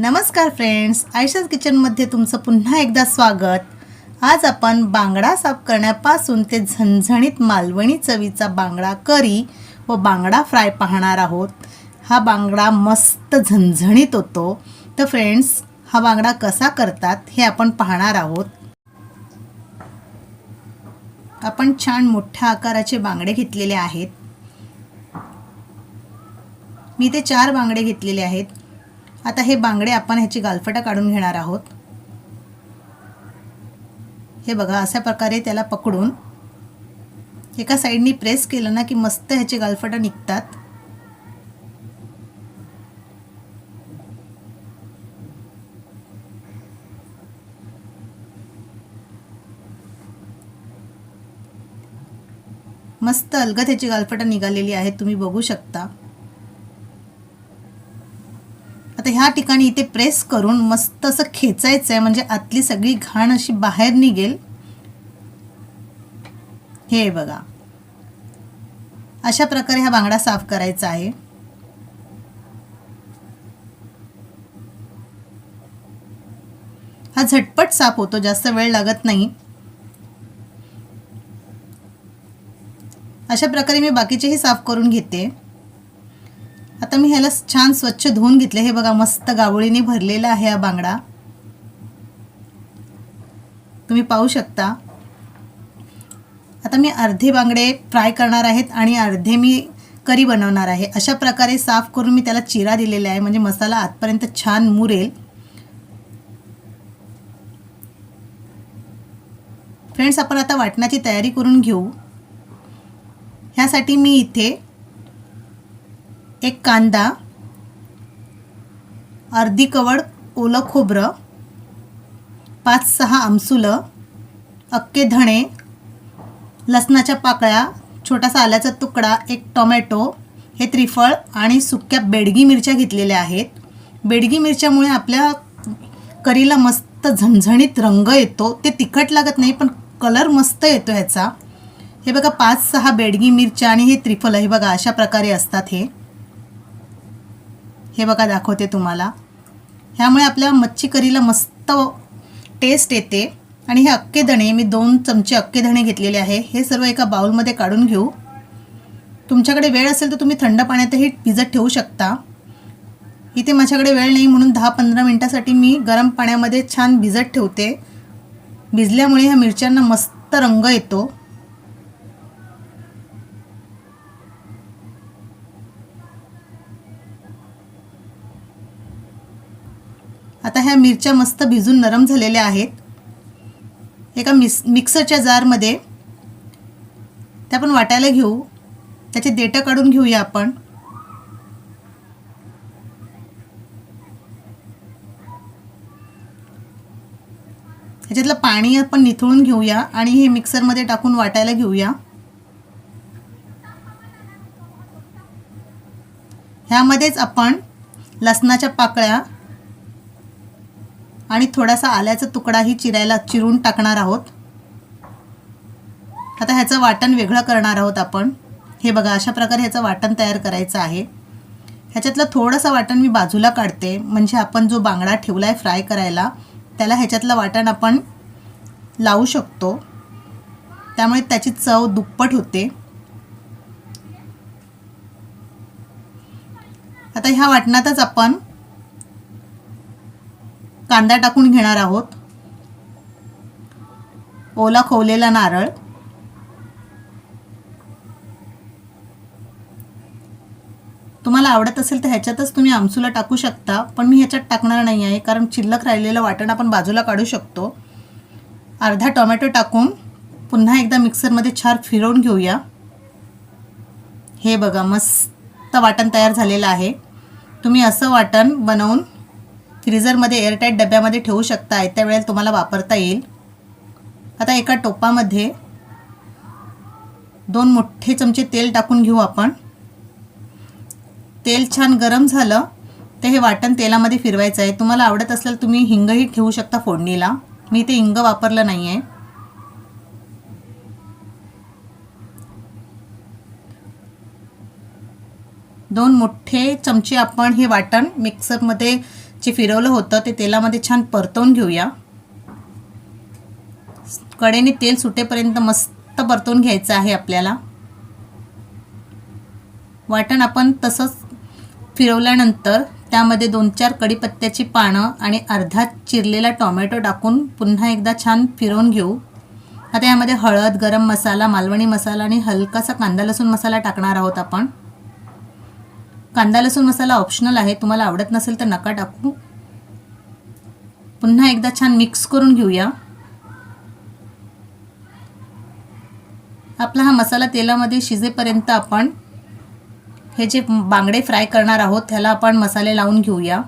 नमस्कार फ्रेंड्स आयशाज किचनमध्ये तुमचं पुन्हा एकदा स्वागत. आज आपण बांगडा साफ करण्यापासून ते झणझणीत मालवणी चवीचा बांगडा करी व बांगडा फ्राय पाहणार आहोत. हा बांगडा मस्त झणझणीत होतो. तर फ्रेंड्स हा बांगडा कसा करतात हे आपण पाहणार आहोत. आपण छान मोठ्या आकाराचे बांगडे घेतलेले आहेत. मी ते चार बांगडे घेतलेले आहेत. आता हे बांगडे आपण ह्याची गालफटा काढून घेणार आहोत. हे बघा अशा प्रकारे त्याला पकडून एका साईडनी प्रेस केलं ना की मस्त ह्याचे गालफटा निघतात. मस्त अलगद ह्याची गालफटा निघालेली आहे तुम्ही बघू शकता आता ह्या ठिकाणी इथे प्रेस करून मस्त असं खेचायचं आहे म्हणजे आतली सगळी घाण अशी बाहेर निघेल. हे बघा. अशा प्रकारे हा बांगडा साफ करायचा आहे. हा झटपट साफ होतो जास्त वेळ लागत नाही. अशा प्रकारे मी बाकीचेही साफ करून घेते. आता मी ह्याला छान स्वच्छ धुवून घेतले. हे बघा मस्त गावळीने भरलेला आहे हा बांगडा. तुम्ही पाहू शकता. आता मी अर्धे बांगडे फ्राय करणार आहेत आणि अर्धे मी करी बनवणार आहे. अशा प्रकारे साफ करून मी त्याला चिरा दिलेला आहे. म्हणजे मसाला आतपर्यंत छान मुरेल. फ्रेंड्स आपण आता वाटणाची तयारी करून घेऊ. ह्यासाठी मी इथे एक कांदा अर्धी कवड ओलं खोबरं पाच सहा आमसुलं अक्के धणे लसणाच्या पाकळ्या छोटासा आल्याचा तुकडा एक टोमॅटो हे त्रिफळ आणि सुक्या बेडगी मिरच्या घेतलेल्या आहेत. बेडगी मिरच्यामुळे आपल्या करीला मस्त झणझणीत रंग येतो. ते तिखट लागत नाही पण कलर मस्त येतो ह्याचा. हे बघा पाच सहा बेडगी मिरच्या आणि हे त्रिफल हे बघा अशा प्रकारे असतात हे. हे बघा दाखवते तुम्हाला. ह्यामुळे आपल्या मच्छी करीला मस्त टेस्ट येते. आणि हे अक्के धणे मी दोन चमचे अक्के धणे घेतलेले आहे. हे सर्व एका बाउलमध्ये काढून घेऊ. तुमच्याकडे वेळ असेल तर तुम्ही थंड पाण्यातही भिजत ठेवू शकता. इथे माझ्याकडे वेळ नाही म्हणून दहा पंधरा मिनटासाठी मी गरम पाण्यामध्ये छान भिजत ठेवते. भिजल्यामुळे ह्या मिरच्यांना मस्त रंग येतो. मिरच्या मस्त भिजून नरम झालेल्या आहेत. एका मिस मिक्सरच्या जारमध्ये त्या आपण वाटायला घेऊ. त्याचे देठं काढून घेऊया आपण. ह्याच्यातलं पाणी आपण निथळून घेऊया आणि हे मिक्सरमध्ये टाकून वाटायला घेऊया. ह्यामध्येच आपण लसणाच्या पाकळ्या आणि थोडासा आल्याचा तुकडाही चिरायला चिरून टाकणार आहोत. आता ह्याचं वाटण वेगळं करणार आहोत आपण. हे बघा अशा प्रकारे ह्याचं वाटण तयार करायचं आहे. ह्याच्यातलं थोडंसं वाटण मी बाजूला काढते म्हणजे आपण जो बांगडा ठेवला आहे फ्राय करायला त्याला ह्याच्यातलं वाटण आपण लावू शकतो. त्यामुळे त्याची चव दुप्पट होते. आता ह्या वाटणातच आपण कांदा टाकून घेणार आहोत. ओला खोवलेला नारळ. तुम्हाला आवडत असेल तर ह्याच्यातच तुम्ही आमसूला टाकू शकता पण मी ह्याच्यात टाकणार नाही आहे कारण शिल्लक राहिलेलं वाटण आपण बाजूला काढू शकतो. अर्धा टोमॅटो टाकून पुन्हा एकदा मिक्सरमध्ये छान फिरवून घेऊया. हे बघा मस्त वाटण तयार झालेलं आहे. तुम्ही असं वाटण बनवून फ्रीझरमध्ये एअरटाईट डब्यामध्ये ठेवू शकता त्या वेळेला तुम्हाला वापरता येईल. आता एका टोपामध्ये दोन मोठे चमचे तेल टाकून घेऊ आपण. तेल छान गरम झालं ते हे वाटण तेलामध्ये फिरवायचं आहे. तुम्हाला आवडत असल्यास तुम्ही हिंगही ठेवू शकता फोडणीला. मी ते हिंग वापरलं नाही आहे दोन मोठे चमचे आपण हे वाटण मिक्सरमध्ये जे फिरवलं होतं ते तेलामध्ये छान परतवून घेऊया. कडेने तेल सुटेपर्यंत मस्त परतवून घ्यायचं आहे आपल्याला. वाटण आपण तसंच फिरवल्यानंतर त्यामध्ये दोन चार कढीपत्त्याची पानं आणि अर्धा चिरलेला टॉमॅटो टाकून पुन्हा एकदा छान फिरवून घेऊ. आता यामध्ये हळद गरम मसाला मालवणी मसाला आणि हलकासा कांदा लसूण मसाला टाकणार आहोत आपण. कांदा लसूण मसाला ऑप्शनल आहे. तुम्हाला आवडत नसेल तर नका टाकू. पुन्हा एकदा छान मिक्स करून घेऊया. आपला हा मसाला तेलामध्ये शिजेपर्यंत आपण हे जे बांगडे फ्राय करणार आहोत त्याला आपण मसाले लावून घेऊया.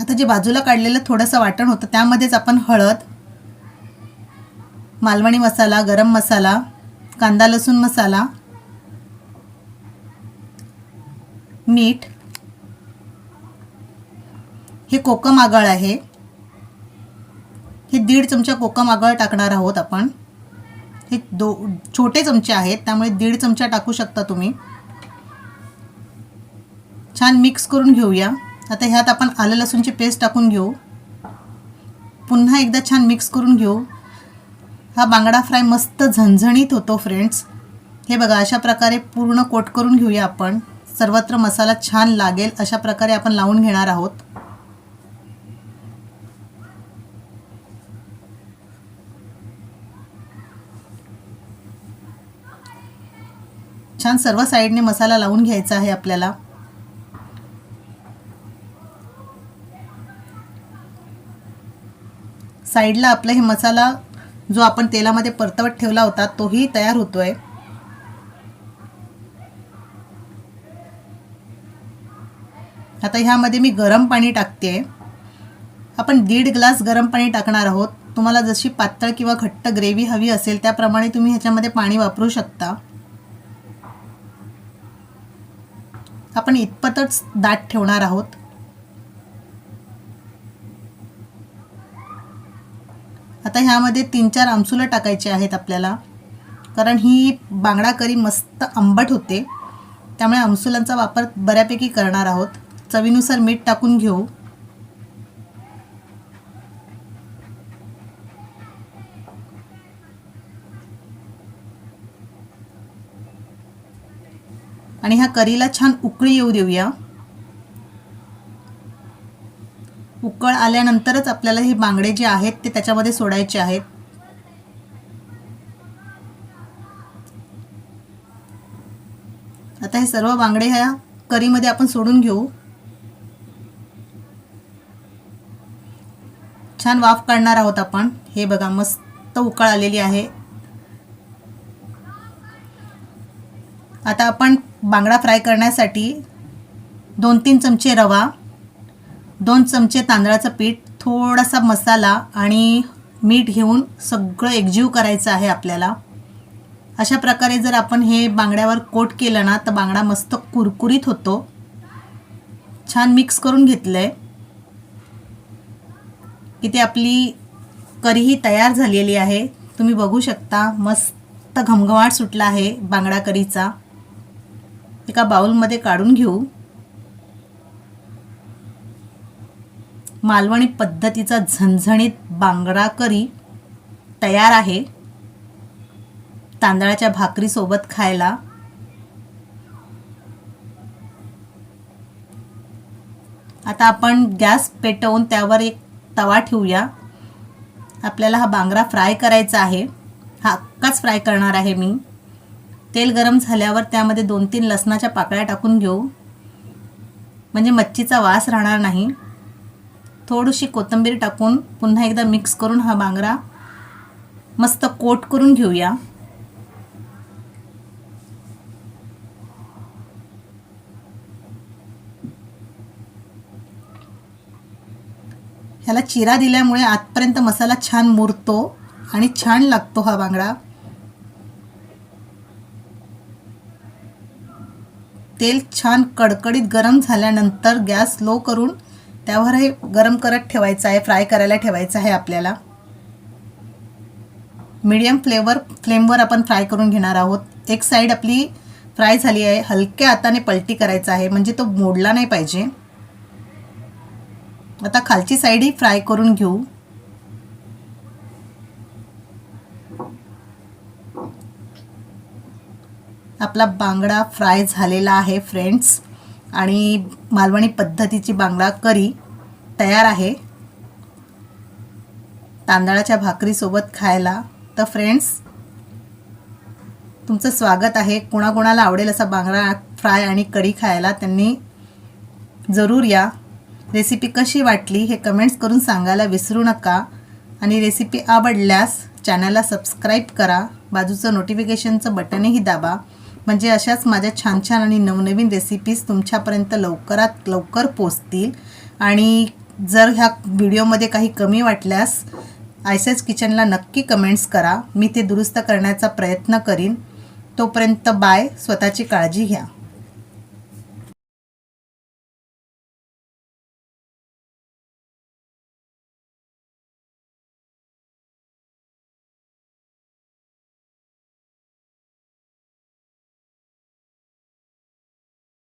आता जे बाजूला काढलेलं थोडंसं वाटण होतं त्यामध्येच आपण हळद मालवणी मसाला गरम मसाला कांदा लसूण मसाला मीठ हे कोकम आगळ आहे. हे दीड चमचा कोकम आगळ टाकणार आहोत आपण. हे दो छोटे चमचे आहेत त्यामुळे दीड चमचा टाकू शकता तुम्ही. छान मिक्स करून घेऊया. आता ह्यात आपण आलं लसूणची पेस्ट टाकून घेऊ. पुन्हा एकदा छान मिक्स करून घेऊ. हा बांगडा फ्राय मस्त झणझणीत होतो फ्रेंड्स हे बघा अशा प्रकारे पूर्ण कोट करून घेऊया आपण. सर्वत्र मसाला छान लागेल अशा प्रकारे आपण लावून घेणार आहोत. छान सर्व साईडने मसाला लावून घ्यायचा आहे आपल्याला. साईडला आपलं हे मसाला जो आपण तेलामध्ये परतवत ठेवला होता तोही तयार होतोय. आता ह्यामध्ये मी गरम पाणी टाकते. आपण दीड ग्लास गरम पाणी टाकणार आहोत. तुम्हाला जशी पातळ किंवा घट्ट ग्रेव्ही हवी असेल त्याप्रमाणे तुम्ही ह्याच्यामध्ये पाणी वापरू शकता. आपण इतपतच दाट ठेवणार आहोत. आता ह्यामध्ये तीन चार आमसुलं टाकायचे आहेत आपल्याला. कारण ही बांगडा करी मस्त आंबट होते. त्यामुळे आमसुलांचा वापर बऱ्यापैकी करणार आहोत. चवीनुसार मीठ टाकून घेऊ. आणि ह्या करीला छान उकळी येऊ देऊया. उकळ आल्यानंतरच आपल्याला हे बांगडे जे आहेत ते त्याच्यामध्ये सोडायचे आहेत. आता हे सर्व बांगडे ह्या करीमध्ये आपण सोडून घेऊ. छान वाफ काढणार आहोत आपण. हे बघा मस्त उकळ आलेली आहे. आता आपण बांगडा फ्राय करण्यासाठी दोन तीन चमचे रवा दोन चमचे तांदळाचं पीठ थोडासा मसाला आणि मीठ घेऊन सगळं एकजीव करायचं आहे आपल्याला. अशा प्रकारे जर आपण हे बांगड्यावर कोट केलं ना तर बांगडा मस्त कुरकुरीत होतो. छान मिक्स करून घेतलं आहे इथे आपली करीही तयार झालेली आहे. तुम्ही बघू शकता मस्त घमघमाट सुटला आहे बांगडा करीचा. एका बाउलमध्ये काढून घेऊ. मालवणी पद्धतीचा झणझणीत बांगडा करी तयार आहे. तांदळाच्या भाकरीसोबत खायला. आता आपण गॅस पेटवून त्यावर एक तवा ठेवूया. आपल्याला हा बांगडा फ्राय करायचा आहे. हा अक्काच फ्राय करणार आहे मी. तेल गरम झाल्यावर त्यामध्ये दोन तीन लसणाच्या पाकळ्या टाकून घेऊ. म्हणजे मच्छीचा वास राहणार नाही. थोडीशी कोथिंबीर टाकून पुन्हा एकदा मिक्स करून हा बांगरा मस्त कोट करून घेऊया. ह्याला चिरा दिल्यामुळे आतपर्यंत मसाला छान मुरतो आणि छान लागतो हा बांगडा. तेल छान कडकडीत गरम झाल्यानंतर गॅस लो करून त्यावर हे गरम करत ठेवायचं आहे फ्राय करायला ठेवायचं आहे आपल्याला. मीडियम फ्लेवर फ्लेमवर आपण फ्राय करून घेणार आहोत. एक साईड आपली फ्राय झाली आहे हलक्या हाताने पलटी करायचा आहे म्हणजे तो मोडला नाही पाहिजे. आता खालची साईडही फ्राय करून घेऊ. आपला बांगडा फ्राय झालेला आहे फ्रेंड्स आणि मालवणी पद्धतीची बांगडा करी तयार आहे. तांदळाच्या भाकरीसोबत खायला. तर फ्रेंड्स तुमचं स्वागत आहे. कोणाकोणाला आवडेल असा बांगडा फ्राय आणि कढी खायला त्यांनी जरूर या. रेसिपी कशी वाटली हे कमेंट्स करून सांगायला विसरू नका. आणि रेसिपी आवडल्यास चॅनलला सबस्क्राईब करा. बाजूचं नोटिफिकेशनचं बटनही दाबा. म्हणजे अशाच माझ्या छान छान आणि नवनवीन रेसिपीज तुमच्यापर्यंत लवकरात लवकर पोचतील. आणि जर ह्या व्हिडिओमध्ये काही कमी वाटल्यास आयसेस किचनला नक्की कमेंट्स करा. मी ते दुरुस्त करण्याचा प्रयत्न करीन. तोपर्यंत बाय स्वतःची काळजी घ्या.